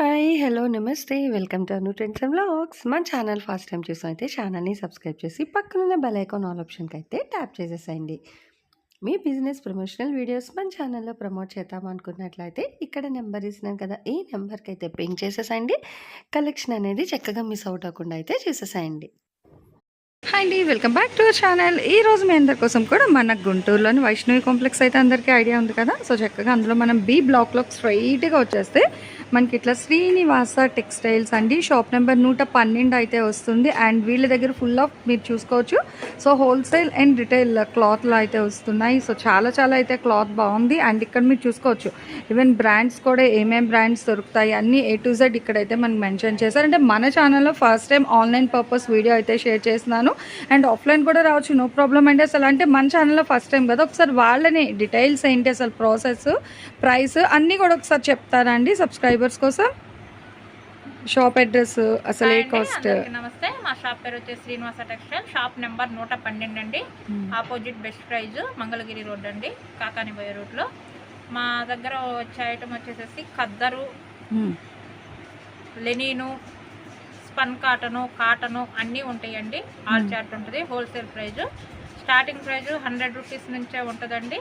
Hi hello నమస్తే. Welcome to Anu trends and blogs మన channel first time చూసినైతే ఛానల్ని సబ్స్క్రైబ్ చేసి పక్కనున్న బెల్ ఐకాన్ ఆల్ ఆప్షన్కి అయితే ట్యాప్ చేసేసేయండి. మీ బిజినెస్ ప్రమోషనల్ వీడియోస్ మన ఛానల్లో ప్రమోట్ చేద్దాం అనుకున్నట్లయితే ఇక్కడ నెంబర్ ఇస్తున్నాం కదా ఈ నెంబర్కి అయితే పింక్ చేసేసేయండి. కలెక్షన్ అనేది చక్కగా మిస్ అవుట్ అవ్వకుండా అయితే చేసేసేయండి. హాయ్ అండి వెల్కమ్ బ్యాక్ టు ఛానల్. ఈ రోజు మీ అందరి కోసం కూడా మన గుంటూరులోని వైష్ణవి కాంప్లెక్స్ అయితే అందరికీ ఐడియా ఉంది కదా. సో చక్కగా అందులో మనం బి బ్లాక్లో స్ట్రైట్గా వచ్చేస్తే మనకి ఇట్లా శ్రీనివాస టెక్స్టైల్స్ అండి. షాప్ నెంబర్ నూట పన్నెండు అయితే వస్తుంది. అండ్ వీళ్ళ దగ్గర ఫుల్ ఆఫ్ మీరు చూసుకోవచ్చు. సో హోల్సేల్ అండ్ రిటైల్ క్లాత్లు అయితే వస్తున్నాయి. సో చాలా చాలా అయితే క్లాత్ బాగుంది. అండ్ ఇక్కడ మీరు చూసుకోవచ్చు. ఈవెన్ బ్రాండ్స్ కూడా ఏమేమి బ్రాండ్స్ దొరుకుతాయి అన్ని ఏ టు జెడ్ ఇక్కడైతే మనకి మెన్షన్ చేశారు. అంటే మన ఛానల్లో first time online purpose video అయితే షేర్ చేస్తున్నాను. అండ్ ఆఫ్లైన్ కూడా రావచ్చు. నో ప్రాబ్లం అండి అసలు. అంటే మన ఛానల్లో ఫస్ట్ టైం కదా. ఒకసారి వాళ్ళని డీటెయిల్స్ ఏంటి అసలు ప్రాసెస్ ప్రైస్ అన్నీ కూడా ఒకసారి చెప్తారండి సబ్స్క్రైబ్ సబ్స్క్రైబర్స్ కోసం షాప్ అడ్రస్ అసలు ఏ కాస్ట్ నమస్తే. మా షాప్ పేరు వచ్చేసి శ్రీనివాస టెక్స్టైల్. షాప్ నెంబర్ నూట పన్నెండు అండి opposite best price Mangalagiri road అండి కాకానిపోయే రూట్లో మా దగ్గర వచ్చే ఐటమ్ వచ్చేసేసి ఖద్దరు లెనీను స్పన్ కాటను కాటను అన్నీ ఉంటాయండి. ఆల్ చార్ట్ ఉంటుంది wholesale price. Starting price hundred rupees నుంచే ఉంటుందండి.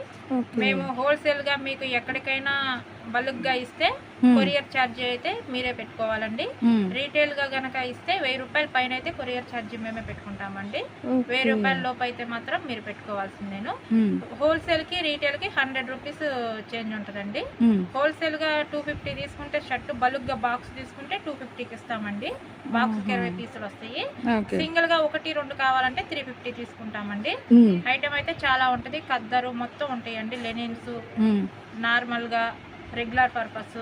మేము హోల్సేల్గా మీకు ఎక్కడికైనా బల్క్గా ఇస్తే కొరియర్ ఛార్జ్ అయితే మీరే పెట్టుకోవాలండి. రీటైల్గా గనక ఇస్తే వెయ్యి రూపాయల పైన అయితే కొరియర్ ఛార్జ్ మేమే పెట్టుకుంటామండి. వెయ్యి రూపాయల లోపు అయితే మాత్రం మీరు పెట్టుకోవాల్సిందేను హోల్సేల్కి రీటైల్కి హండ్రెడ్ రూపీస్ చేంజ్ ఉంటుందండి. హోల్సేల్గా టూ ఫిఫ్టీ తీసుకుంటే షర్ట్ బల్క్గా బాక్స్ తీసుకుంటే టూ ఫిఫ్టీకి ఇస్తామండి. బాక్స్కి ఇరవై పీసులు వస్తాయి. సింగిల్గా ఒకటి రెండు కావాలంటే త్రీ ఫిఫ్టీ తీసుకుంటామండి. ఐటమ్ అయితే చాలా ఉంటది. కద్దరు మొత్తం ఉంటాయండి. లెనిన్స్ నార్మల్గా రెగ్యులర్ పర్పస్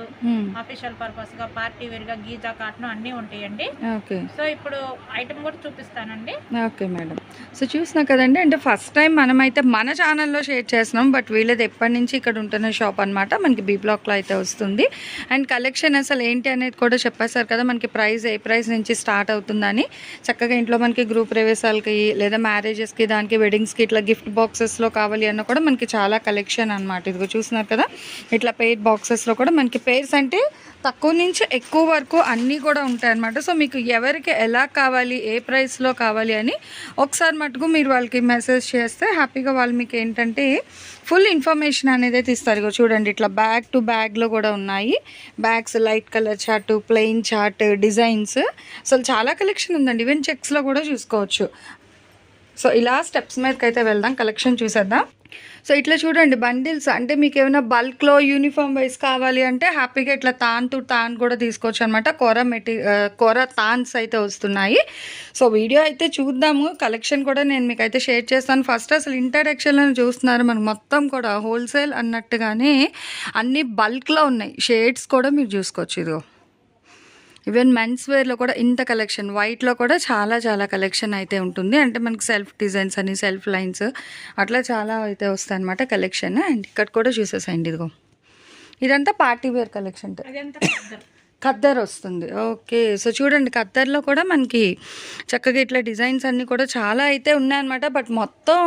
అఫీషియల్ పర్పస్గా పార్టీ వేర్గా గీజా కాటన్ అన్నీ ఉంటాయండి. ఓకే సో ఇప్పుడు ఐటమ్ కూడా చూపిస్తానండి. ఓకే మేడం సో చూసినా కదండి అంటే ఫస్ట్ టైం మనమైతే మన ఛానల్లో షేర్ చేస్తున్నాం బట్ వీళ్ళది ఎప్పటి నుంచి ఇక్కడ ఉంటున్న షాప్ అనమాట మనకి బీ బ్లాక్లో అయితే వస్తుంది. అండ్ కలెక్షన్ అసలు ఏంటి అనేది కూడా చెప్పేశారు కదా మనకి ప్రైస్ ఏ ప్రైస్ నుంచి స్టార్ట్ అవుతుందని. చక్కగా ఇంట్లో మనకి గ్రూప్ ప్రవేశాలకి లేదా మ్యారేజెస్కి దానికి వెడ్డింగ్స్కి ఇట్లా గిఫ్ట్ బాక్సెస్లో కావాలి అన్న కూడా మనకి చాలా కలెక్షన్ అనమాట ఇదిగో చూస్తున్నారు కదా ఇట్లా పెయిర్ బాక్సెస్లో కూడా మనకి పేర్స్ అంటే తక్కువ నుంచి ఎక్కువ వరకు అన్నీ కూడా ఉంటాయి అన్నమాట సో మీకు ఎవరికి ఎలా కావాలి ఏ ప్రైస్లో కావాలి అని ఒకసారి మటుకు మీరు వాళ్ళకి మెసేజ్ చేస్తే హ్యాపీగా వాళ్ళు మీకు ఏంటంటే ఫుల్ ఇన్ఫర్మేషన్ అనేది అయితే ఇస్తారు చూడండి ఇట్లా బ్యాగ్ టు బ్యాగ్లో కూడా ఉన్నాయి. Bags light colour chart plain chart designs అసలు చాలా కలెక్షన్ ఉందండి. ఈవెన్ చెక్స్లో కూడా చూసుకోవచ్చు. సో ఇలా స్టెప్స్ మీదకి అయితే వెళ్దాం. కలెక్షన్ చూసేద్దాం. సో ఇట్లా చూడండి బండిల్స్. అంటే మీకు ఏమైనా బల్క్లో యూనిఫామ్ వైస్ కావాలి అంటే హ్యాపీగా ఇట్లా తాన్ టు తాన్ కూడా తీసుకోవచ్చు అనమాట కొర మెటీ కొర తాన్స్ అయితే వస్తున్నాయి. సో వీడియో అయితే చూద్దాము. కలెక్షన్ కూడా నేను మీకు అయితే షేర్ చేస్తాను. ఫస్ట్ అసలు ఇంట్రడక్షన్లో చూస్తున్నారు మనకు మొత్తం కూడా. హోల్సేల్ అన్నట్టుగానే అన్ని బల్క్లో ఉన్నాయి. షేడ్స్ కూడా మీరు చూసుకోవచ్చు ఇదిగో. ఈవెన్ మెన్స్ వేర్లో కూడా ఇంత కలెక్షన్ వైట్లో కూడా చాలా చాలా కలెక్షన్ అయితే ఉంటుంది. అంటే మనకి సెల్ఫ్ డిజైన్స్ అని సెల్ఫ్ లైన్స్ అట్లా చాలా అయితే వస్తాయి అనమాట కలెక్షన్ అండ్ ఇక్కడ కూడా చూసేసాయండి ఇదిగో. ఇదంతా పార్టీ వేర్ కలెక్షన్ కద్దర్ వస్తుంది. ఓకే. సో చూడండి కద్దర్లో కూడా మనకి చక్కగా ఇట్లా డిజైన్స్ అన్నీ కూడా చాలా అయితే ఉన్నాయన్నమాట. బట్ మొత్తం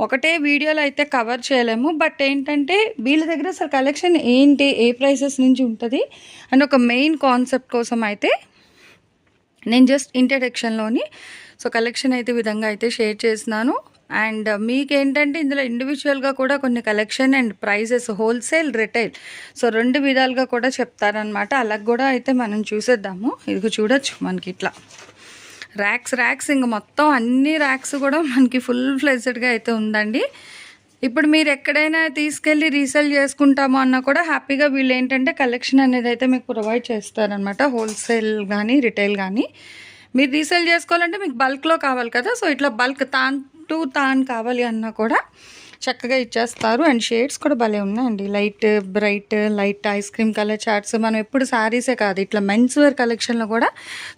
ఒకటే వీడియోలో అయితే కవర్ చేయలేము. బట్ ఏంటంటే వీళ్ళ దగ్గర అసలు కలెక్షన్ ఏంటి ఏ ప్రైసెస్ నుంచి ఉంటుంది అండ్ ఒక మెయిన్ కాన్సెప్ట్ కోసం అయితే నేను జస్ట్ ఇంట్రడక్షన్లోని సో కలెక్షన్ అయితే విధంగా అయితే షేర్ చేసినాను అండ్ మీకేంటంటే ఇందులో ఇండివిజువల్గా కూడా కొన్ని collection and prices wholesale retail so రెండు విధాలుగా కూడా చెప్తారనమాట అలా కూడా అయితే మనం చూసేద్దాము. ఇది చూడొచ్చు మనకి ఇట్లా. ర్యాక్స్ ర్యాక్స్ ఇంక మొత్తం అన్ని ర్యాక్స్ కూడా మనకి ఫుల్ ఫ్లెజ్డ్గా అయితే ఉందండి. ఇప్పుడు మీరు ఎక్కడైనా తీసుకెళ్ళి రీసేల్ చేసుకుంటాము అన్నా కూడా హ్యాపీగా వీళ్ళు ఏంటంటే కలెక్షన్ అనేది అయితే మీకు ప్రొవైడ్ చేస్తారనమాట హోల్సేల్ కానీ రిటైల్ కానీ మీరు రీసేల్ చేసుకోవాలంటే మీకు బల్క్లో కావాలి కదా. సో ఇట్లా బల్క్ తాన్ టు తాన్ కావాలి అన్నా కూడా చక్కగా ఇచ్చేస్తారు. అండ్ షేడ్స్ కూడా భలే ఉన్నాయండి. Light bright light ice cream colour charts మనం ఎప్పుడు శారీసే కాదు ఇట్లా మెన్స్ వేర్ కలెక్షన్లో కూడా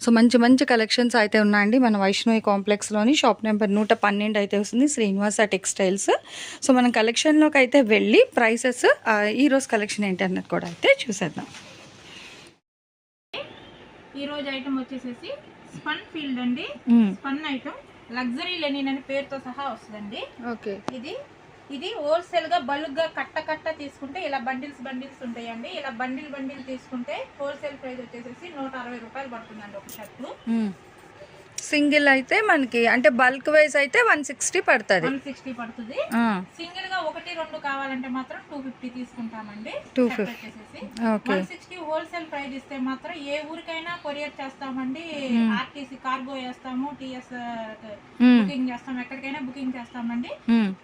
సో మంచి మంచి కలెక్షన్స్ అయితే ఉన్నాయండి. మన వైష్ణవి కాంప్లెక్స్లోని షాప్ నెంబర్ నూట పన్నెండు అయితే వస్తుంది శ్రీనివాస టెక్స్టైల్స్. సో మనం కలెక్షన్లోకి అయితే వెళ్ళి ప్రైసెస్ ఈరోజు కలెక్షన్ ఏంటి అన్నది కూడా అయితే చూసేద్దాం. ఈ రోజు ఐటమ్ వచ్చేసేసి స్పన్ ఫీల్డ్ అండి. Spun item. లగ్జరీ లెనిన్ అనే పేరుతో సహా వస్తుందండి. ఓకే. ఇది ఇది హోల్సేల్గా బల్క్గా కట్ట కట్ట తీసుకుంటే ఇలా బండిల్స్ బండిల్స్ ఉంటాయండి. ఇలా బండిల్ బండిల్ తీసుకుంటే హోల్సేల్ ప్రైస్ వచ్చేసేసి నూట అరవై రూపాయలు పడుతుందండి ఒక షర్ట్. సింగిల్ అయితే మనకి అంటే బల్క్ వైజ్ అయితే వన్ సిక్స్టీ పడుతుంది. వన్ సిక్స్టీ పడుతుంది. సింగిల్గా ఒకటి రెండు కావాలంటే మాత్రం టూ ఫిఫ్టీ తీసుకుంటామండి. 250. షర్ట్ వచ్చేసేసి. Okay. One sixty wholesale price ఇస్తే మాత్రం ఏ ఊరికైనా కొరియర్ చేస్తామండి. ఆర్టీసీ కార్గో వేస్తాము టిఎస్ బుకింగ్ చేస్తాం ఎక్కడికైనా బుకింగ్ చేస్తామండి.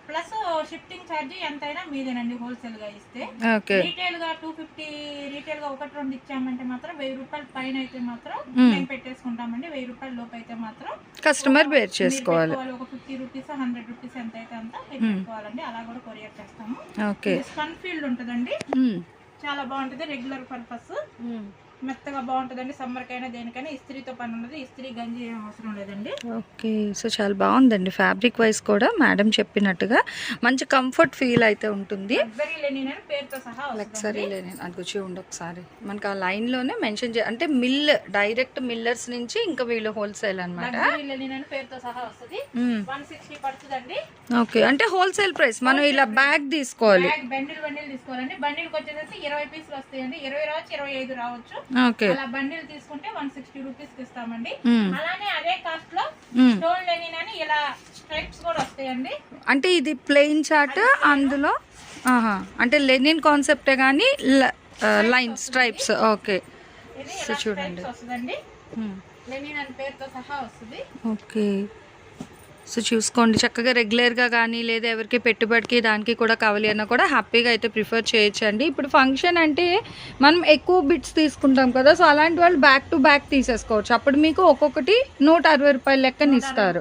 ప్లస్ షిఫ్టింగ్ ఛార్జ్ ఎంతైనా మీదేనండి హోల్సేల్గా ఇస్తే. రీటైల్గా టూ ఫిఫ్టీ రీటైల్గా ఒకటి రెండు ఇచ్చామంటే మాత్రం వెయ్యి రూపాయల పైన అయితే మాత్రం. మేము పెట్టేసుకుంటామండి. వెయ్యి రూపాయల లోపు అయితే మాత్రం కస్టమర్ బేర్ చేసుకోవాలి. ఒక ఫిఫ్టీ రూపీస్ హండ్రెడ్ రూపీస్ ఎంత అయితే అంత మీరు Hmm. పెట్టుకోవాలండి అలా కూడా కొరియర్ చేస్తాము. ఓకే స్పన్ ఫీల్డ్ ఉంటుందండి. చాలా బాగుంటుంది రెగ్యులర్ పర్పస్ మెత్తగా బాగుంటుందండి. సమ్మర్ కైనా దేనికైనా ఇస్త్రీతో పని ఉండదు ఇస్త్రీ గంజి ఏం అవసరం లేదండి. ఓకే సో చాలా బాగుందండి ఫ్యాబ్రిక్ వైజ్ కూడా మేడం చెప్పినట్టుగా. మంచి కంఫర్ట్ ఫీల్ అయితే ఉంటుంది. పేరుతో సహా లేని అది ఒకసారి. మనకి ఆ లైన్లోనే మెన్షన్ చే అంటే మిల్ డైరెక్ట్ మిల్లర్స్ నుంచి ఇంకా వీళ్ళు హోల్సేల్ అనమాట ఓకే అంటే హోల్సేల్ ప్రైస్. మనం ఇలా బ్యాగ్ తీసుకోవాలి. బండిల్ బండిల్ తీసుకోవాలండి. బండిల్కి వచ్చేసి ఇరవై పీసులు వస్తాయండి. ఇరవై రావచ్చు ఇరవై ఐదు రావచ్చు. అలా బండిల్ తీసుకుంటే వన్ సిక్స్టీ రూపీస్కి ఇస్తామండి. మ్మ్. అలానే అదే కాస్ట్లో మ్మ్. స్టోన్ లెనిన్ అని ఇలా స్ట్రైప్స్ కూడా వస్తాయండి. అంటే ఇది ప్లెయిన్ చార్ట్ అందులో? ఆహా. అంటే లెనిన్ కాన్సెప్టే కానీ లైన్ స్ట్రైప్స్. ఓకే. చూడండి. లెనిన్ అని పేరుతో సహా వస్తుంది. ఓకే. సో చూసుకోండి. చక్కగా రెగ్యులర్గా కానీ లేదా ఎవరికి పెట్టుబడికి దానికి కూడా కావాలి అన్నా కూడా హ్యాపీగా అయితే ప్రిఫర్ చేయొచ్చు అండి ఇప్పుడు ఫంక్షన్ అంటే మనం ఎక్కువ బిట్స్ తీసుకుంటాం కదా సో అలాంటి వాళ్ళు బ్యాక్ టు బ్యాక్ తీసేసుకోవచ్చు. అప్పుడు మీకు ఒక్కొక్కటి నూట అరవై రూపాయల లెక్కన ఇస్తారు.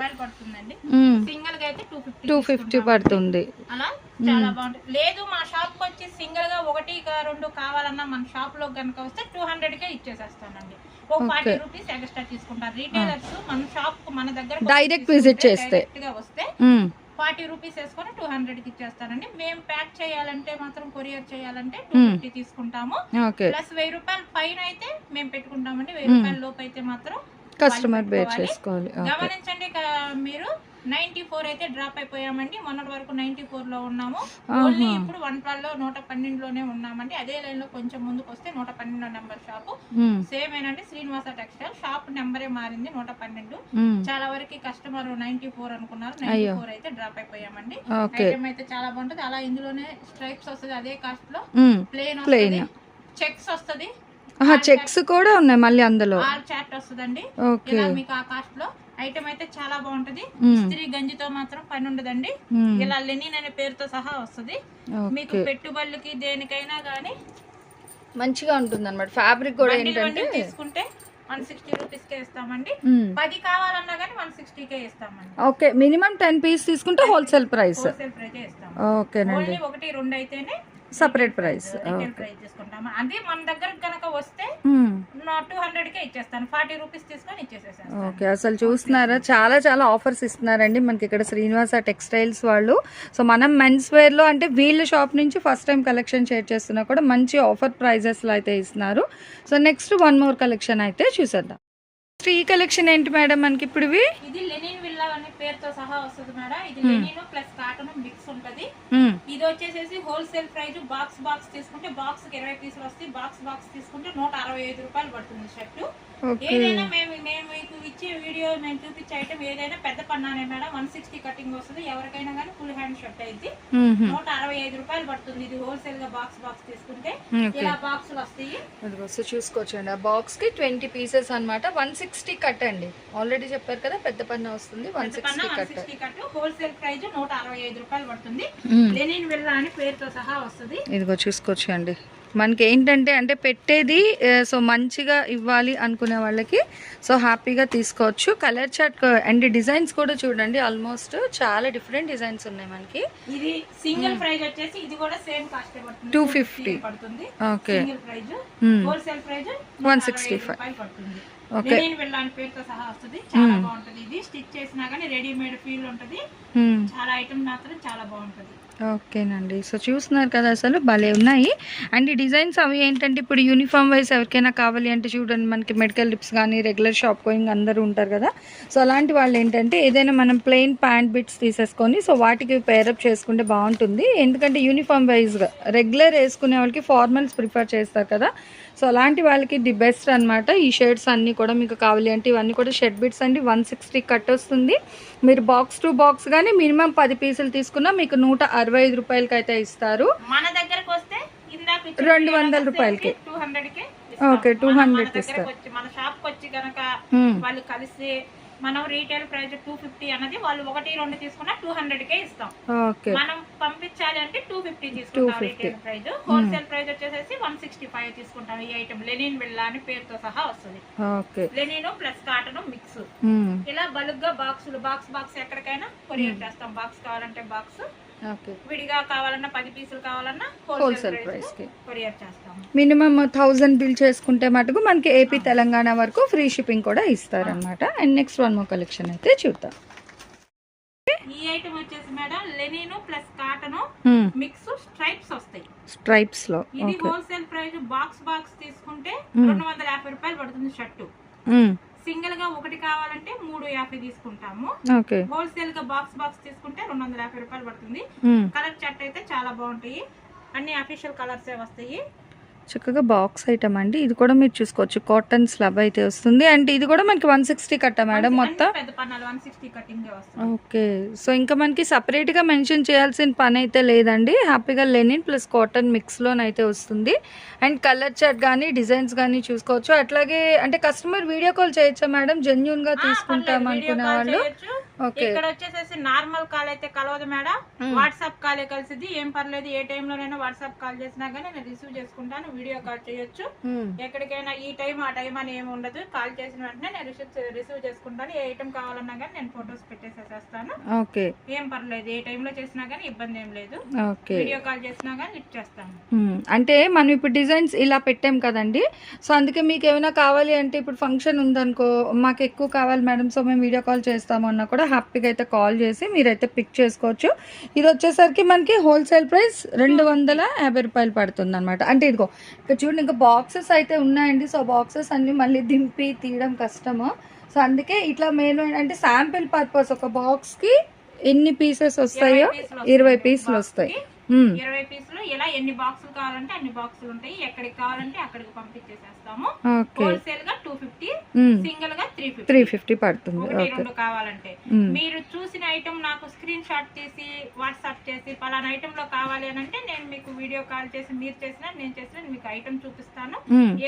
టూ ఫిఫ్టీ పడుతుంది. లేదు మా షాప్కి వచ్చి సింగిల్గా ఒకటి రెండు కావాలన్నా మన షాప్లో కనుక వస్తే టూ హండ్రెడ్ కే ఇచ్చేసేస్తానండి. ఒక ఫార్టీ రూపీస్ ఎక్స్ట్రా తీసుకుంటారు. రీటైలర్స్ మన షాప్కు మన దగ్గర Direct visit చేస్తే. గా వస్తే. ఫార్టీ రూపీస్ వేసుకొని టూ హండ్రెడ్కి ఇచ్చేస్తానండి మేము ప్యాక్ చేయాలంటే మాత్రం కొరియర్ చేయాలంటే టూ. ఫిఫ్టీ తీసుకుంటాము. ప్లస్ వెయ్యి రూపాయల పైన అయితే మేము పెట్టుకుంటామండి. వెయ్యి రూపాయల లోపు అయితే మాత్రం కస్టమర్ బేర్. చేసుకోవాలి. గమనించండి మీరు. నైన్టీ ఫోర్ అయితే డ్రాప్ అయిపోయామండి. మొన్నటి వరకు నైన్టీ ఫోర్లో ఉన్నాము. ఓన్లీ ఇప్పుడు వన్లో నూట పన్నెండులోనే ఉన్నామండి. అదే లైన్లో కొంచెం ముందుకు వస్తే నూట పన్నెండో నెంబర్ షాపు. సేమ్ ఏనండి శ్రీనివాస టెక్స్టైల్. షాప్ నెంబరే మారింది నూట పన్నెండు. చాలా వరకు కస్టమర్ నైన్టీ ఫోర్ అనుకున్నారు. నైన్టీ. ఫోర్ అయితే డ్రాప్ అయిపోయామండి. ఐటమ్ అయితే చాలా బాగుంటుంది. అలా ఇందులోనే స్ట్రైప్స్ వస్తుంది అదే కాస్ట్లో. ప్లేన్. వస్తుంది. చెక్స్ వస్తుంది. చెక్స్ కూడా ఉన్నాయి మళ్ళీ అందులో. చాట్ వస్తుందండి. ఓకే. మీకు ఆ కాస్ట్లో ఐటమ్ అయితే చాలా బాగుంటది. మ్మ్. ఇస్త్రీ గంజితో మాత్రం పని ఉండదండి. మ్మ్. ఇలా లెనిన్ అనే పేరుతో సహా వస్తుంది. మీకు పెట్టుబడులకి దేనికైనా గానీ మంచిగా ఉంటుంది అనమాట ఫ్యాబ్రిక్ కూడా ఏంటంటే తీసుకుంటే వన్ సిక్స్టీ రూపీస్ కే ఇస్తామండి. మ్మ్. పది కావాలన్నా గానీ వన్ సిక్స్టీ కే ఇస్తామండి. ఓకే మినిమం టెన్ పీస్ తీసుకుంటే హోల్సేల్ ప్రైస్ హోల్సేల్ ప్రైస్ ఇస్తాం. ఓకేనండి ఓన్లీ ఒకటి రెండు అయితేనే సపరేట్ ప్రైస్ రిటైల్ ప్రైస్ తీసుకుంటాము అదే మన దగ్గర కనుక వస్తే టూ హండ్రెడ్ కే ఇచ్చేస్తాను. ఫార్టీ రూపీస్ తీసుకొని ఇచ్చేసేసాను ఓకే అసలు చూస్తున్నారా? చాలా చాలా ఆఫర్స్ ఇస్తున్నారండి మనకి ఇక్కడ శ్రీనివాస టెక్స్టైల్స్ వాళ్ళు. సో మనం మెన్స్ వేర్లో అంటే వీళ్ళ షాప్ నుంచి ఫస్ట్ టైం కలెక్షన్ షేర్ చేస్తున్నా కూడా మంచి ఆఫర్ ప్రైజెస్లో అయితే ఇస్తున్నారు. So next one more collection అయితే చూసేద్దాం. శ్రీ కలెక్షన్ ఏంటి మేడం మనకి ఇప్పుడు ఇది లెనిన్ విల్లా అనే పేరుతో సహా వస్తుంది మేడం ఇది Hmm. Linen plus cotton mix ఉంటది. ఇది వచ్చేసేసి హోల్సేల్ ప్రైస్ బాక్స్ బాక్స్ తీసుకుంటే బాక్స్కి ఇరవై పీసులు వస్తాయి. బాక్స్ బాక్స్ తీసుకుంటే నూట అరవై ఐదు రూపాయలు పడుతుంది షర్ట్. ఏదైనా మేము మేము ఇచ్చే వీడియో మేము చూపించే ఐటమ్ ఏదైనా పెద్ద పన్నానే మేడం వన్ సిక్స్టీ కటింగ్ వస్తుంది. ఎవరికైనా కానీ ఫుల్ హ్యాండ్ షర్ట్ అయితే. నూట అరవై ఐదు రూపాయలు పడుతుంది. ఇది హోల్సేల్గా బాక్స్ బాక్స్ తీసుకుంటే ఇలా బాక్సులు వస్తాయి. చూసుకోవచ్చండి. ఆ బాక్స్కి ట్వంటీ పీసెస్ అన్నమాట. వన్ సిక్స్టీ కట్ అండి. ఆల్రెడీ చెప్పారు కదా పెద్ద పన్న వస్తుంది one sixty cut wholesale price నూట అరవై ఐదు రూపాయలు పడుతుంది. లెనిన్ విల్లా అని పేరుతో సహా వస్తుంది. ఇదిగో చూసుకోవచ్చు అండి మనకి ఏంటంటే అంటే పెట్టేది సో మంచిగా ఇవ్వాలి అనుకునే వాళ్ళకి సో హ్యాపీగా తీసుకోవచ్చు. కలర్ చార్ట్ అండ్ డిజైన్స్ కూడా చూడండి ఆల్మోస్ట్ చాలా డిఫరెంట్ డిజైన్స్ ఉన్నాయి మనకి. ఇది సింగిల్ ప్రైస్ వచ్చేసి ఇది కూడా సేమ్ కాస్ట్ పడుతుంది? 250. పడుతుంది. Okay single price wholesale price 165. రూపాయలు పడుతుంది. ఓకే లెనిన్ వెళ్ళ అని పేరుతో సహా వస్తుంది. చాలా బాగుంటది. ఇది స్టిచ్ చేసినా కానీ రెడీమేడ్ ఫీల్ ఉంటది. మ్మ్. చాలా ఐటమ్ మాత్రం చాలా బాగుంటది. ఓకేనండి. సో చూస్తున్నారు కదా అసలు భలే ఉన్నాయి. అండ్ ఈ డిజైన్స్ అవి ఏంటంటే ఇప్పుడు యూనిఫామ్ వైజ్ ఎవరికైనా కావాలి అంటే చూడండి మనకి మెడికల్ లిప్స్ కానీ రెగ్యులర్ షాప్ గోయింగ్ అందరూ ఉంటారు కదా. సో అలాంటి వాళ్ళు ఏంటంటే ఏదైనా మనం ప్లెయిన్ ప్యాంట్ బిట్స్ తీసేసుకొని సో వాటికి పేరప్ చేసుకుంటే బాగుంటుంది. ఎందుకంటే యూనిఫామ్ వైజ్గా రెగ్యులర్ వేసుకునే వాళ్ళకి ఫార్మల్స్ ప్రిఫర్ చేస్తారు కదా. సో అలాంటి వాళ్ళకి ది బెస్ట్ అన్నమాట. ఈ షర్ట్స్ అన్నీ కూడా మీకు కావాలి అంటే ఇవన్నీ కూడా షర్ట్ బిట్స్ అండి. వన్ సిక్స్టీ కట్ వస్తుంది. మీరు బాక్స్ టు బాక్స్ కానీ మినిమం పది పీసులు తీసుకున్నా మీకు నూట అరవై ఐదు రూపాయలకి అయితే ఇస్తారు. మన దగ్గరకు వస్తే రెండు వందల రూపాయలకి. టూ హండ్రెడ్ ఓకే, 200 కి దగ్గరకు వచ్చి మన వచ్చి మ్మ్. వాళ్ళు కలిసి మనం రీటైల్ ప్రైస్ టూ ఫిఫ్టీ అన్నది వాళ్ళు ఒకటి రెండు తీసుకున్నా టూ హండ్రెడ్ కే ఇస్తాం. మనం పంపించాలి అంటే టూ ఫిఫ్టీ తీసుకుంటాం 250. రీటైల్ ప్రైస్ హోల్సేల్ ప్రైస్ వచ్చేసేసి వన్ సిక్స్టీ ఫైవ్ తీసుకుంటాం. ఈ ఐటమ్ లెనిన్ వెళ్ళ అని పేరుతో సహా వస్తుంది. Linen plus cotton mix. ఇలా బల్క్గా బాక్సులు బాక్స్ బాక్స్ ఎక్కడికైనా కొరియర్ చేస్తాం. బాక్స్ కావాలంటే బాక్స్ విడిగా కావాలన్నా పది పీసులు కావాలన్నా హోల్సేల్ ప్రైస్కి కొరియర్ చేస్తాము. మినిమం థౌజండ్ బిల్ చేసుకుంటే మటుకు మనకి ఏపీ తెలంగాణ వరకు ఫ్రీ షిప్పింగ్ కూడా ఇస్తారనమాట and next one more collection అయితే చూద్దాం. ఈ ఐటమ్ వచ్చేసి madam linen plus cotton mix stripes వస్తాయి. స్ట్రైప్స్లో. ఇది హోల్సేల్ ప్రైస్ బాక్స్ బాక్స్ తీసుకుంటే Hmm. రెండు వందల యాభై రూపాయలు పడుతుంది షర్టు. మ్మ్. సింగిల్గా ఒకటి కావాలంటే మూడు యాభై తీసుకుంటాము. హోల్సేల్గా బాక్స్ బాక్స్ తీసుకుంటే రెండు వందల యాభై రూపాయలు పడుతుంది. కలర్ చట్ అయితే చాలా బాగుంటాయి. అన్ని అఫీషియల్ కలర్స్ వస్తాయి. చక్కగా బాక్స్ ఐటమ్ అండి. ఇది కూడా మీరు చూసుకోవచ్చు. కాటన్ స్లబ్ అయితే వస్తుంది. అండ్ ఇది కూడా మనకి వన్ సిక్స్టీ కట్ట మేడం మొత్తం? ఓకే. సో ఇంకా మనకి సపరేట్గా మెన్షన్ చేయాల్సిన పని అయితే లేదండి. హ్యాపీగా లెనిన్ ప్లస్ కాటన్ మిక్స్లోనైతే వస్తుంది. అండ్ కలర్ చార్ట్ కానీ డిజైన్స్ కానీ చూసుకోవచ్చు. అట్లాగే అంటే కస్టమర్ వీడియో కాల్ చేయొచ్చా మేడం? జెన్యున్గా తీసుకుంటాం అనుకునే వాళ్ళు. ఇక్కడ వచ్చేసేసి నార్మల్ కాల్ అయితే కలవదు మేడం. వాట్సాప్ కాలే కలిసిద్ది ఏం పర్లేదు ఏ time లోనైనా వాట్సాప్ కాల్ చేసినా కానీ నేను రిసీవ్ చేసుకుంటాను వీడియో కాల్ చేయొచ్చు. ఎక్కడికైనా ఈ టైం ఆ టైం అని ఏమి ఉండదు. కాల్ చేసిన వెంటనే నేను రిసీవ్ రిసీవ్ చేసుకుంటాను. ఏ ఐటమ్ కావాలన్నా కానీ నేను ఫొటోస్ పెట్టేసేసేస్తాను. ఓకే. ఏం పర్లేదు ఏ time లో చేసినా కానీ ఇబ్బంది ఏం లేదు. వీడియో కాల్ చేసినా కానీ లిఫ్ట్ చేస్తాను. అంటే మనం ఇప్పుడు డిజైన్స్ ఇలా పెట్టాం కదండి. సో అందుకే మీకు ఏమైనా కావాలి అంటే ఇప్పుడు ఫంక్షన్ ఉందనుకో మాకు ఎక్కువ కావాలి మేడం సో మేము వీడియో కాల్ చేస్తాము అన్నా కూడా హ్యాపీగా అయితే కాల్ చేసి మీరైతే పిక్ చేసుకోవచ్చు. ఇది వచ్చేసరికి మనకి హోల్సేల్ ప్రైస్ రెండు వందల యాభై రూపాయలు పడుతుంది అనమాట అంటే ఇదిగో ఇక్కడ చూడండి ఇంకా బాక్సెస్ అయితే ఉన్నాయండి. సో బాక్సెస్ అన్ని మళ్ళీ దింపి తీయడం కష్టము. సో అందుకే ఇట్లా మేము అంటే శాంపిల్ పర్పస్ ఒక బాక్స్కి ఎన్ని పీసెస్ వస్తాయో. ఇరవై పీసులు వస్తాయి. ఇరవై పీసులు. ఇలా ఎన్ని బాక్సులు కావాలంటే అన్ని బాక్సులు ఉంటాయి. ఎక్కడికి కావాలంటే అక్కడికి పంపించేసేస్తాము. హోల్సేల్గా టూ ఫిఫ్టీ. సింగిల్గా త్రీ ఫిఫ్టీ. త్రీ ఫిఫ్టీ పడుతుంది. రెండు కావాలంటే. మీరు చూసిన ఐటమ్ నాకు స్క్రీన్ షాట్ తీసి వాట్సాప్ చేసి పలానా ఐటమ్లో కావాలి అని అంటే నేను మీకు వీడియో కాల్ చేసి మీరు చేసినా నేను చేసినా మీకు ఐటమ్ చూపిస్తాను.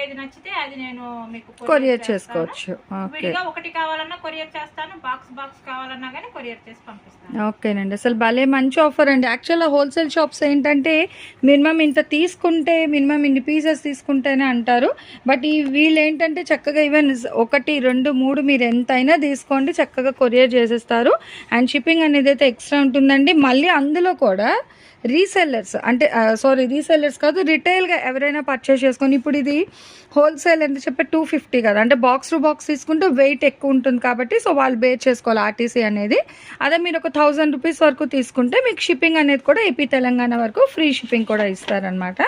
ఏది నచ్చితే అది నేను మీకు కొరియర్. చేసుకోవచ్చు. విడిగా ఒకటి కావాలన్నా కొరియర్ చేస్తాను. బాక్స్ బాక్స్ కావాలన్నా కానీ కొరియర్ చేసి పంపిస్తాను. ఓకేనండి. అసలు భలే మంచి ఆఫర్ అండి. యాక్చువల్గా హోల్సేల్ షాప్స్ ఏంటంటే మినిమం ఇంత తీసుకుంటే మినిమం ఇన్ని పీసెస్ తీసుకుంటేనే అంటారు. బట్ ఈ వీళ్ళు ఏంటంటే చక్కగా ఈవెన్ ఒకటి రెండు మూడు మీరు ఎంతైనా తీసుకోండి చక్కగా కొరియర్ చేసేస్తారు. అండ్ షిప్పింగ్ అనేది అయితే ఎక్స్ట్రా ఉంటుందండి. మళ్ళీ అందులో కూడా రీసెల్లర్స్ అంటే సారీ రీసెల్లర్స్ కాదు రిటైల్గా ఎవరైనా పర్చేస్ చేసుకొని ఇప్పుడు ఇది హోల్సేల్ ఎంత చెప్పే టూ ఫిఫ్టీ కదా. అంటే బాక్స్ టు బాక్స్ తీసుకుంటే వెయిట్ ఎక్కువ ఉంటుంది కాబట్టి సో వాళ్ళు బేర్ చేసుకోవాలి ఆర్టీసీ అనేది. అదే మీరు ఒక థౌజండ్ రూపీస్ వరకు తీసుకుంటే మీకు షిప్పింగ్ అనేది కూడా ఏపీ తెలంగాణ వరకు ఫ్రీ షిప్పింగ్ కూడా ఇస్తారనమాట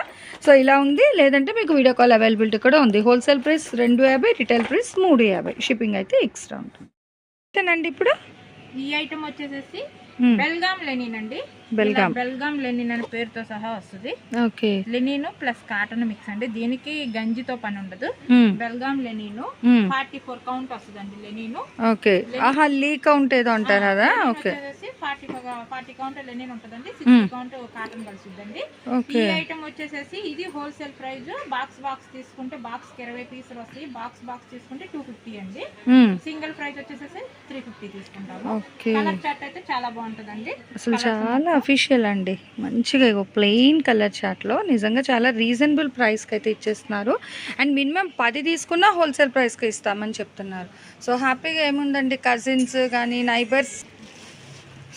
సో ఇలా ఉంది. లేదంటే మీకు వీడియో కాల్ అవైలబిలిటీ కూడా ఉంది. హోల్సేల్ ప్రైస్ రెండు యాభై రిటైల్ ప్రైస్ మూడు యాభై. షిప్పింగ్ అయితే ఎక్స్ట్రా ఉంటుంది. అండి ఇప్పుడు? ఈ ఐటమ్ వచ్చేసేసి మ్మ్. బెల్గాం లెనిన్ అండి. బెల్గాం. ఇలా బెల్గాం లెనిన్ అనే పేరుతో సహా వస్తుంది. Okay. Linen plus cotton mix అండి. దీనికి గంజితో పని ఉండదు. మ్మ్. Belgaum linen. Forty four count వస్తుందండి లెనిన్. ఓకే. ఆహా లీ కౌంట్ ఏదో అంటారు కదా? Okay. Forty forty count linen ఉంటుందండి. మ్మ్. సిక్స్టీ కౌంట్ కాటన్ కలిసిద్దండి. ఈ ఐటమ్ వచ్చేసేసి ఇది హోల్సేల్ ప్రైస్. బాక్స్ బాక్స్ తీసుకుంటే బాక్స్కి ఇరవై పీసులు వస్తాయి. బాక్స్ బాక్స్ తీసుకుంటే టూ ఫిఫ్టీ అండి. సింగిల్ ప్రైస్ వచ్చేసేసి త్రీ ఫిఫ్టీ తీసుకుంటాము. కలర్ చార్ట్ అయితే చాలా బాగుంటుందండి. అసలు చాలా అఫీషియల్ అండి. మంచిగా ఇగో ప్లెయిన్ కలర్ చార్ట్లో నిజంగా చాలా రీజనబుల్ ప్రైస్కి అయితే ఇచ్చేస్తున్నారు. అండ్ మినిమం పది తీసుకున్నా హోల్సేల్ ప్రైస్కి ఇస్తామని చెప్తున్నారు. సో హ్యాపీగా ఏముందండి కజిన్స్ కానీ నైబర్స్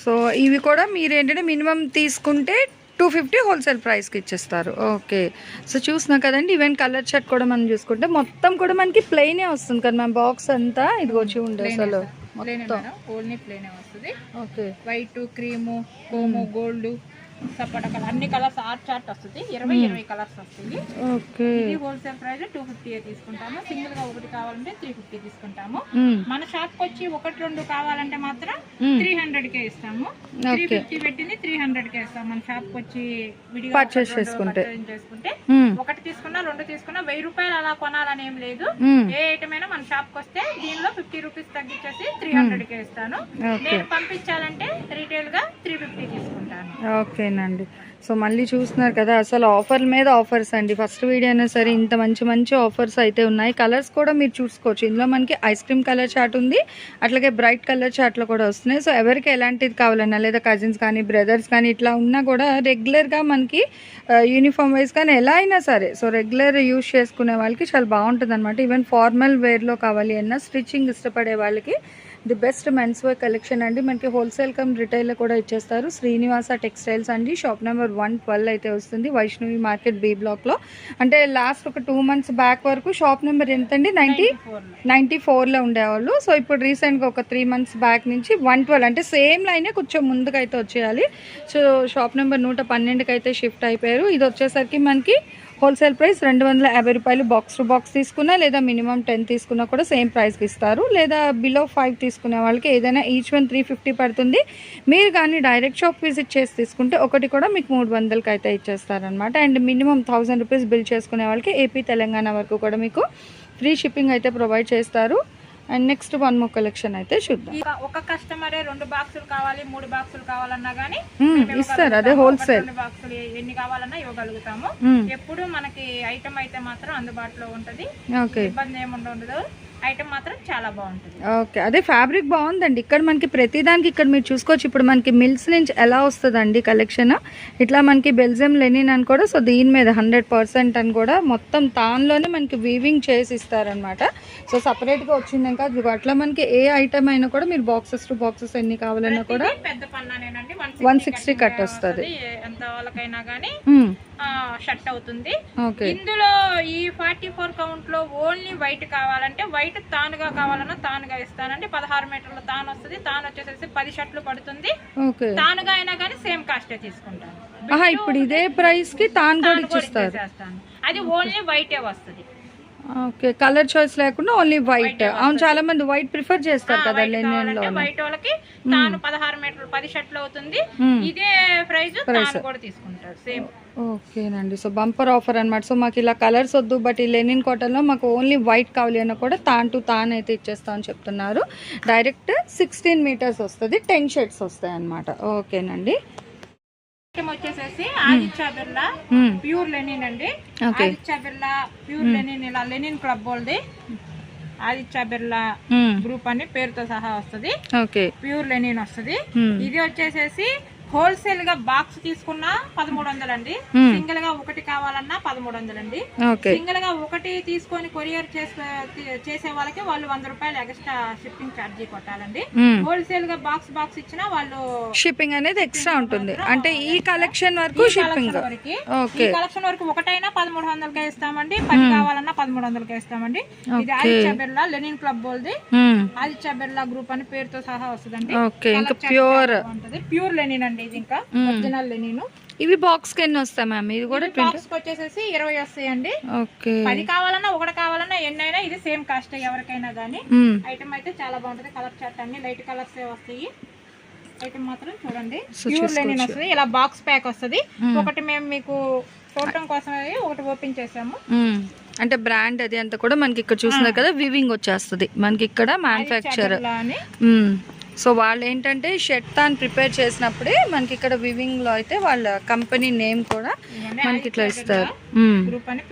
సో ఇవి కూడా మీరు ఏంటంటే మినిమం తీసుకుంటే టూ ఫిఫ్టీ హోల్సేల్ ప్రైస్కి ఇచ్చేస్తారు. ఓకే సో చూసినా కదండి ఈవెన్ కలర్ షర్ట్ కూడా మనం చూసుకుంటే మొత్తం కూడా మనకి ప్లెయినే వస్తుంది కదా మ్యామ్. బాక్స్ అంతా ఇది వచ్చి ఉండే అసలు. ప్లేనే మేడం? ఓన్లీ ప్లేనే వస్తుంది. ఓకే. వైట్ క్రీము కోము గోల్డ్ సపోటా కలర్. అన్ని కలర్స్ ఆర్ చార్ట్ వస్తుంది. ఇరవై ఇరవై కలర్స్ వస్తుంది. ఓకే. ఇది హోల్సేల్ ప్రైస్ టూ ఫిఫ్టీ తీసుకుంటాము. సింగిల్గా ఒకటి కావాలంటే త్రీ ఫిఫ్టీ తీసుకుంటాము. మ్మ్. మన షాప్కి వచ్చి ఒకటి రెండు కావాలంటే మాత్రం మ్మ్. త్రీ హండ్రెడ్ కే ఇస్తాము త్రీ ఓకే ఫిఫ్టీ పెట్టింది త్రీ హండ్రెడ్ కే ఇస్తాం. మన షాప్కి వచ్చి విడిగా చేసుకుంటే. ఒకటి తీసుకున్నా రెండు తీసుకున్నా వెయ్యి రూపాయలు అలా కొనాలని ఏం లేదు. ఏ ఐటమ్ అయినా మన షాప్కి వస్తే దీనిలో ఫిఫ్టీ రూపీస్ తగ్గించేసి త్రీ హండ్రెడ్ కే ఇస్తాను. ఓకే నేను పంపించాలంటే రీటైల్గా త్రీ ఫిఫ్టీ తీసుకుంటాను. ఓకేనండి సో మళ్ళీ చూస్తున్నారు కదా అసలు ఆఫర్ మీద ఆఫర్స్ అండి. ఫస్ట్ వీడియో అయినా సరే ఇంత మంచి మంచి ఆఫర్స్ అయితే ఉన్నాయి. కలర్స్ కూడా మీరు చూసుకోవచ్చు. ఇందులో మనకి ఐస్ క్రీమ్ కలర్ చాట్ ఉంది. అట్లాగే బ్రైట్ కలర్ చాట్లో కూడా వస్తున్నాయి. సో ఎవరికి ఎలాంటిది కావాలన్నా లేదా కజిన్స్ కానీ బ్రదర్స్ కానీ ఇట్లా ఉన్నా కూడా రెగ్యులర్గా మనకి యూనిఫామ్ వైజ్ కానీ ఎలా అయినా సరే సో రెగ్యులర్ యూస్ చేసుకునే వాళ్ళకి చాలా బాగుంటుంది అనమాట ఈవెన్ ఫార్మల్ వేర్లో కావాలి అన్నా స్టిచ్చింగ్ ఇష్టపడే వాళ్ళకి the best men's wear collection అండి. మనకి హోల్సేల్ కమ్ రిటైల్లో కూడా ఇచ్చేస్తారు. శ్రీనివాస టెక్స్టైల్స్ అండి. షాప్ నెంబర్ వన్ ట్వెల్వ్ అయితే వస్తుంది. వైష్ణవి మార్కెట్ బి బ్లాక్లో అంటే లాస్ట్ ఒక టూ మంత్స్ బ్యాక్ వరకు షాప్ నెంబర్ ఎంతండి? నైంటీ నైంటీ ఫోర్లో ఉండేవాళ్ళు. సో ఇప్పుడు రీసెంట్గా ఒక త్రీ మంత్స్ బ్యాక్ నుంచి వన్ ట్వెల్వ్ అంటే సేమ్ లైనే కొంచెం ముందుకైతే వచ్చేయాలి. సో షాప్ నెంబర్ నూట పన్నెండుకి అయితే షిఫ్ట్ అయిపోయారు. ఇది వచ్చేసరికి మనకి హోల్సేల్ ప్రైస్ రెండు వందల యాభై రూపాయలు బాక్స్ టు బాక్స్ తీసుకున్నా లేదా మినిమం టెన్ తీసుకున్నా కూడా సేమ్ ప్రైస్కి ఇస్తారు. లేదా బిలో ఫైవ్ తీసుకునే వాళ్ళకి ఏదైనా ఈచ్ వన్ త్రీ ఫిఫ్టీ పడుతుంది. మీరు కానీ డైరెక్ట్ షాప్ విజిట్ చేసి తీసుకుంటే ఒకటి కూడా మీకు మూడు వందలకి అయితే ఇచ్చేస్తారనమాట and minimum thousand rupees bill చేసుకునే వాళ్ళకి ఏపీ తెలంగాణ వరకు కూడా మీకు ఫ్రీ షిప్పింగ్ అయితే ప్రొవైడ్ చేస్తారు. And next one more collection అయితే చూద్దాం. ఒక కస్టమరే రెండు బాక్సులు కావాలి మూడు బాక్సులు కావాలన్నా గానీ మేము ఇస్తారు అదే. హోల్సేల్ బాక్సులు ఎన్ని కావాలన్నా ఇవ్వగలుగుతాము. మ్మ్, ఎప్పుడు మనకి ఐటమ్ అయితే మాత్రం అందుబాటులో ఉంటది. ఓకే ఇబ్బంది ఏమి ఉండదు ఐటమ్ మాత్రం చాలా బాగుంటుంది. ఓకే. అదే ఫ్యాబ్రిక్ బాగుందండి. ఇక్కడ మనకి ప్రతిదానికి ఇక్కడ మీరు చూసుకోవచ్చు. ఇప్పుడు మనకి మిల్స్ నుంచి ఎలా వస్తుందండి కలెక్షన్? ఇట్లా మనకి బెల్జియం లెనిన్ అని కూడా సో దీని మీద హండ్రెడ్ పర్సెంట్ అని కూడా మొత్తం దానిలోనే మనకి వీవింగ్ చేసి ఇస్తారనమాట సో సపరేట్గా వచ్చింది ఇంకా ఇదిగో అట్లా మనకి ఏ ఐటమ్ అయినా కూడా మీరు బాక్సెస్ టు బాక్సెస్ ఎన్ని కావాలన్నా కూడా పెద్ద పన్నానేనండి. 160 కట్ వస్తది. ఎంత వాళ్ళకైనా మ్మ్, షర్ట్ అవుతుంది. ఇందులో ఈ ఫార్టీ ఫోర్ కౌంట్లో ఓన్లీ వైట్ కావాలంటే వైట్ తానుగా కావాలన్నా తానుగా ఇస్తానండి. పదహారు మీటర్ల తాను వస్తుంది. తాను వచ్చేసేసి పది షర్ట్లు పడుతుంది. తానుగా అయినా కానీ సేమ్ కాస్టే తీసుకుంటాను. ఇప్పుడు ఇదే ప్రైస్కి తాను కూడా ఇచ్చిస్తారు. అది ఓన్లీ వైటే వస్తుంది. ఓకే. కలర్ చాయిస్ లేకుండా ఓన్లీ వైట్. అవును చాలా మంది వైట్ ప్రిఫర్ చేస్తారు కదా లెనిన్లో వైట్ వాళ్ళకి తాను పదహారు మీటర్లు పది షర్ట్లు అవుతుంది. ఇదే ప్రైస్. తాను కూడా తీసుకుంటారు. సేమ్. ఓకేనండి. సో బంపర్ ఆఫర్ అన్నమాట. సో మాకు ఇలా కలర్స్ వద్దు బట్ ఈ లెనిన్ కాటన్లో మాకు ఓన్లీ వైట్ కావాలి అన్న కూడా తాన్ టు తాన్ అయితే ఇచ్చేస్తామని చెప్తున్నారు. డైరెక్ట్ సిక్స్టీన్ మీటర్స్ వస్తుంది టెన్ షర్ట్స్ వస్తాయి అనమాట ఓకేనండి. ఐటమ్ వచ్చేసేసి ఆదిత్య బిర్లా మ్మ్. ప్యూర్ లెనిన్ అండి. Okay. Aditya Birla pure linen ఇలా లెనిన్ క్లబ్ వాళ్ళది. ఆదిత్య బిర్లా. గ్రూప్ అని పేరుతో సహా వస్తుంది. ఓకే. ప్యూర్ లెనిన్ వస్తుంది. ఇది వచ్చేసేసి హోల్సేల్గా బాక్స్ తీసుకున్నా పదమూడు వందలండి మ్మ్. సింగిల్గా ఒకటి కావాలన్నా పదమూడు వందలండి సింగిల్గా ఒకటి తీసుకొని కొరియర్ చేసే వాళ్ళకి వాళ్ళు వంద రూపాయలు ఎక్స్ట్రా షిప్పింగ్ ఛార్జీ కొట్టాలండి. హోల్సేల్గా బాక్స్ బాక్స్ ఇచ్చినా వాళ్ళు షిప్పింగ్ అనేది ఎక్స్ట్రా ఉంటుంది. అంటే ఈ కలెక్షన్ వరకు షిప్పింగ్ ఈ కలెక్షన్ వరకు ఒకటైనా పదమూడు వందలకే ఇస్తామండి. పది కావాలన్నా పదమూడు వందలకే ఇస్తామండి. ఇది ఆదిత్య బిర్లా లెనిన్ క్లబ్ మ్మ్. ఆదిత్య బిర్లా గ్రూప్ అని పేరుతో సహా వస్తుందండి. ప్యూర్ ప్యూర్ లెనిన్ అండి. ఇది ఇంకా ఒరిజినల్ లెనిన్ ఇవి బాక్స్కి ఎన్ని వస్తాయి మ్యామ్ ఇది కూడా బాక్స్ వచ్చేసేసి ఇరవై వస్తాయండి. ఓకే. పది కావాలన్నా ఒకటి కావాలన్నా ఎన్ని అయినా ఇది సేమ్ కాస్ట్ ఎవరికైనా గానీ. మ్మ్. ఐటమ్ అయితే చాలా బాగుంటది. కలర్ చార్ట్ అన్ని లైట్ కలర్స్ వస్తాయి. ఐటమ్ మాత్రం చూడండి. ప్యూర్ లెనిన్ వస్తుంది. ఇలా బాక్స్ ప్యాక్ వస్తుంది. ఒకటి మేము మీకు చూడటం కోసం ఒకటి ఓపెన్ చేసాము. అంటే బ్రాండ్ అది అంతా కూడా మనకి ఇక్కడ చూస్తున్నారు కదా వివింగ్ వచ్చేస్తుంది. మనకి ఇక్కడ మ్యానుఫ్యాక్చర్ సో వాళ్ళు ఏంటంటే షర్ట్ తాను ప్రిపేర్ చేసినప్పుడే మనకి ఇక్కడ వివింగ్లో అయితే వాళ్ళ కంపెనీ నేమ్ కూడా మనకి ఇట్లా ఇస్తారు. గ్రూప్ అని.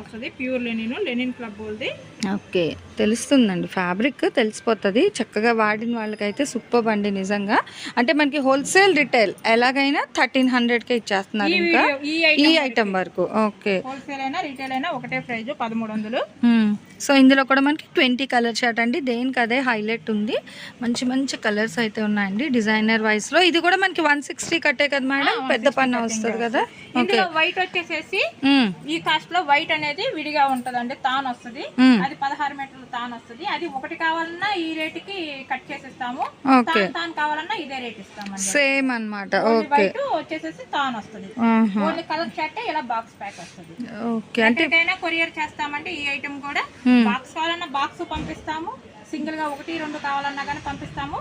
వస్తుంది ప్యూర్ లెనిన్ లెనిన్ క్లబ్ వాళ్ళది ఓకే తెలుస్తుందండి. ఫ్యాబ్రిక్ తెలిసిపోతుంది. చక్కగా వాడిన వాళ్ళకైతే సూపర్ అండి నిజంగా. అంటే మనకి హోల్సేల్ రిటైల్ ఎలాగైనా థర్టీన్ హండ్రెడ్కే ఇచ్చేస్తున్నారు ఈ ఇంకా? ఈ ఐటమ్ వరకు. ఓకే. హోల్సేల్ అయినా రీటైల్ అయినా ఒకటే ప్రైస్ పదమూడు వందలు. సో ఇందులో కూడా మనకి ట్వంటీ కలర్ షర్ట్ అండి. దేనికి అదే హైలైట్ ఉంది. మంచి మంచి కలర్స్ అయితే ఉన్నాయండి డిజైనర్ వైస్లో. ఇది కూడా మనకి వన్ సిక్స్టీ కట్టే కదా మేడం? పెద్ద పన్ను వస్తుంది కదా. ఓకే. వైట్ వచ్చేసేసి ఈ కాస్ట్లో వైట్ అనేది విడిగా ఉంటదండి. తాన్ వస్తుంది. అది పదహారు మీటర్లు తాన్ వస్తుంది. అది ఒకటి కావాలన్నా ఈ రేట్కి కట్ చేసిస్తాము. తాన్ తాన్ కావాలన్నా ఇదే రేట్ ఇస్తామండి సేమ్ ఓకే. వైట్ వచ్చేసేసి తాన్ వస్తుంది. ఓన్లీ కలర్ షర్ట్ ఇలా బాక్స్ ప్యాక్ వస్తుంది. ఓకే. అంటే ఎక్కడికైనా కొరియర్ చేస్తామండి ఈ ఐటమ్ కూడా. బాక్స్ కావాలన్నా బాక్స్ పంపిస్తాము. సింగిల్గా ఒకటి రెండు కావాలన్నా కానీ పంపిస్తాము.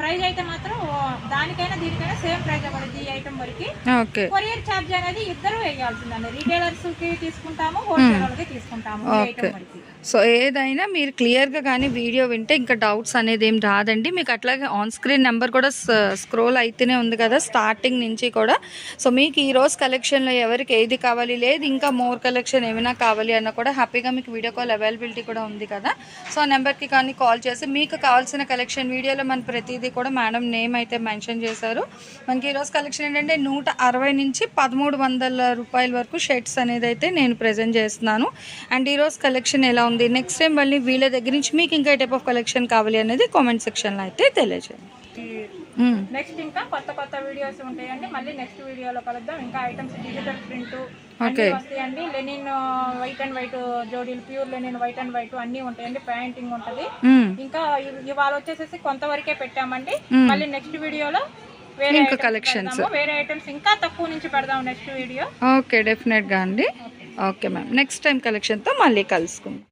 ప్రైస్ అయితే మాత్రం దానికైనా దీనికైనా సేమ్ ప్రైస్ పడుతుంది ఈ ఐటమ్ వరకు. కొరియర్ ఛార్జ్ అనేది ఇద్దరు వేయాల్సిందండి. రిటైలర్స్కి తీసుకుంటాము హోల్సేల్ వాళ్ళకి తీసుకుంటాము సో ఏదైనా మీరు క్లియర్గా కానీ వీడియో వింటే ఇంకా డౌట్స్ అనేది ఏం రాదండి. మీకు అట్లాగే ఆన్ స్క్రీన్ నెంబర్ కూడా స్క్రోల్ అయితేనే ఉంది కదా స్టార్టింగ్ నుంచి కూడా. సో మీకు ఈ రోజు కలెక్షన్లో ఎవరికి ఏది కావాలి లేదు ఇంకా మోర్ కలెక్షన్ ఏమైనా కావాలి అన్న కూడా హ్యాపీగా మీకు వీడియో కాల్ అవైలబిలిటీ కూడా ఉంది కదా. సో ఆ నెంబర్కి కానీ కాల్ చేసి మీకు కావాల్సిన కలెక్షన్ వీడియోలో మన ప్రతిదీ కూడా మేడం నేమ్ అయితే మెన్షన్ చేశారు. మనకి ఈరోజు కలెక్షన్ ఏంటంటే నూట అరవై నుంచి పదమూడు వందల రూపాయల వరకు షర్ట్స్ అనేది అయితే నేను ప్రజెంట్ చేస్తున్నాను. అండ్ ఈరోజు కలెక్షన్ ఎలా ఉంది? నెక్స్ట్ టైం మళ్ళీ వీళ్ళ దగ్గర నుంచి మీకు ఇంకా టైప్ ఆఫ్ కలెక్షన్ కావాలి అనేది కామెంట్ సెక్షన్లో అయితే తెలియజేయండి. నెక్స్ట్ ఇంకా కొత్త కొత్త వీడియోస్ ఉంటాయండి. మళ్ళీ నెక్స్ట్ వీడియోలో కలుద్దాం. ఇంకా ఐటమ్స్ డిజిటల్ ప్రింట్. వస్తాయండి. Linen white and white జోడీలు pure linen white and white అన్ని ఉంటాయండి. ప్యాంటింగ్ ఉంటది. మ్మ్. ఇంకా ఇవాళ వచ్చేసేసి కొంతవరకే పెట్టామండి. మ్మ్. మళ్ళీ నెక్స్ట్ వీడియోలో వేరే. పెడదాము. వేరే ఐటమ్స్ ఇంకా తక్కువ నుంచి పెడదాం నెక్స్ట్ వీడియో ఓకే డెఫినెట్గా అండి. ఓకే మ్యామ్ నెక్స్ట్ టైం కలెక్షన్తో మళ్ళీ కలుసుకుందాం.